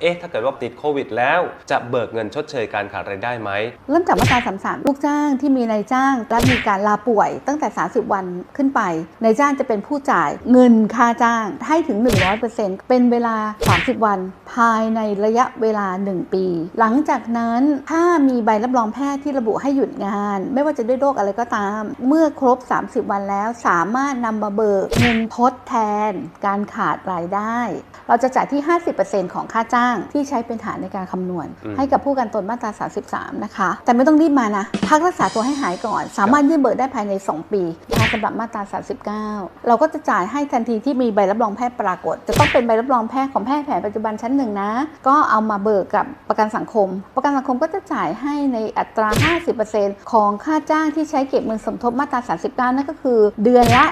เอ๊ะถ้าเกิดว่าติดโควิดแล้ว จะเบิกเงินชดเชยการขาดรายได้ไหม เริ่มจากมาตรา33ลูกจ้างที่มีนายจ้าง และมีการลาป่วยตั้งแต่ 30 วันขึ้นไปนายจ้างจะเป็นผู้จ่ายเงินค่าจ้างให้ถึง 100%เป็นเวลา 30 วันายในระยะเวลา 1 ปี หลังจากนั้นถ้ามีใบรับรองแพทย์ที่ระบุให้หยุดงาน ไม่ว่าจะด้วยโรคอะไรก็ตาม เมื่อครบ 30 วันแล้วสามารถนำมาเบิกเงินทดแทน การขาดรายได้ เราจะจ่ายที่ 50%ของค่าจ้างที่ใช้เป็นฐานในการคำนวณอืมให้กับผู้การตนมาตรา 33 นะคะ แต่ไม่ต้องรีบมานะ พักรักษาตัวให้หายก่อน สามารถยื่นเบิกได้ภายใน 2 ปีนะคะสำหรับมาตรา 39 เราก็จะจ่ายให้ทันทีที่มีใบรับรองแพทย์ปรากฏ จะต้องเป็นใบรับรองแพทย์ของแพทย์แผนปัจจุบันชั้นหนึ่งนะ ก็เอามาเบิกกับประกันสังคม ประกันสังคมก็จะจ่ายให้ในอัตรา 50%ของค่าจ้างที่ใช้เก็บเงินสมทบมาตรา 39 นั่นก็คือ เดือนละ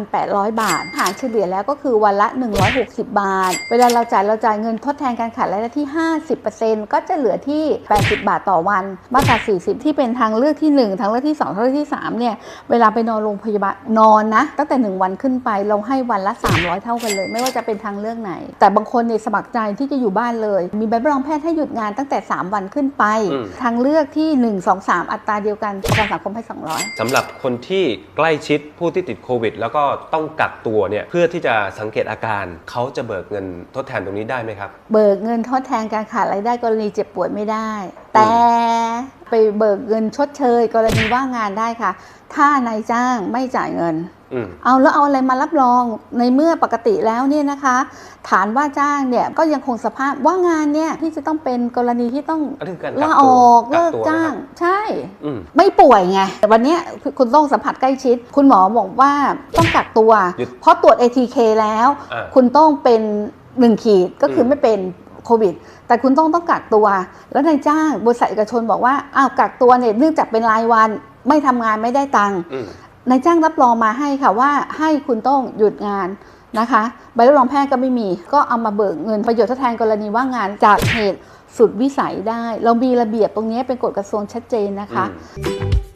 4,800 บาท หารเฉลี่ยแล้วก็คือวันละ 160 บาท เวลาเราจ่ายเราจ่ายเงินทดแทนการขาดรายได้ที่ 50%ก็จะเหลือที่ 80 บาทต่อวัน มาตรา 40 ที่เป็นทางเลือกที่ 1 ทางเลือกที่ 2 ทางเลือกที่ 3 เนี่ย เวลาไปนอนโรงพยาบาลนอนนะ ตั้งแต่ 1 วันขึ้นไปเราให้วันละ 300 เท่ากันเลย ไม่ว่าจะเป็นทางเลือกไหน แต่บางคนเนี่ยสมัครใจที่จะอยู่บ้านเลย มีใบรับรองแพทย์ให้หยุดงานตั้งแต่ 3 วันขึ้นไป อืม ทางเลือกที่ 1 2 3 อัตราเดียวกันประกันสังคมให้200สำหรับคนที่ใกล้ชิดผู้ที่ติดโควิด แล้วก็ต้องกักตัวเนี่ยเพื่อที่จะสังเกตอาการเขาจะเบิกเงินทดแทนตรงนี้ได้ไหมครับเบิกเงินทดแทนการขาดรายได้กรณีเจ็บป่วยไม่ได้ แต่ ไปเบิกเงินชดเชย กรณีว่างงานได้ค่ะ ถ้านายจ้างไม่จ่ายเงิน อืม เอาแล้วเอาอะไรมารับรองในเมื่อปกติแล้วเนี่ยนะคะ ฐานว่าจ้างเนี่ยก็ยังคงสภาพว่างงานเนี่ยที่จะต้องเป็นกรณีที่ต้องอันนี้คือการกักลาตัวออกกัเลิกกตัวจ้าง นะครับ ใช่ อืม ไม่ป่วยไง แต่วันเนี้ยคุณต้องสัมผัสใกล้ชิด คุณหมอบอกว่าต้องกักตัว หยุดเพราะตรวจ ATK แล้ว อ่าคุณต้องเป็นหนึ่งขีดก็คืออม ไม่เป็น โควิด แต่คุณต้องต้องกักตัว แล้วนายจ้างบริษัทเอกชนบอกว่าอ้าวกักตัวเนี่ยเนื่องจากเป็นรายวันไม่ทำงานไม่ได้ตังค์อืมนายจ้างรับรองมาให้ค่ะว่าให้คุณต้องหยุดงานนะคะใบรับรองแพทย์ก็ไม่มีก็เอามาเบิกเงินประโยชน์ทดแทนกรณีว่างงานจากเหตุสุดวิสัยได้ เรามีระเบียบตรงนี้เป็นกฎกระทรวงชัดเจนนะคะอืม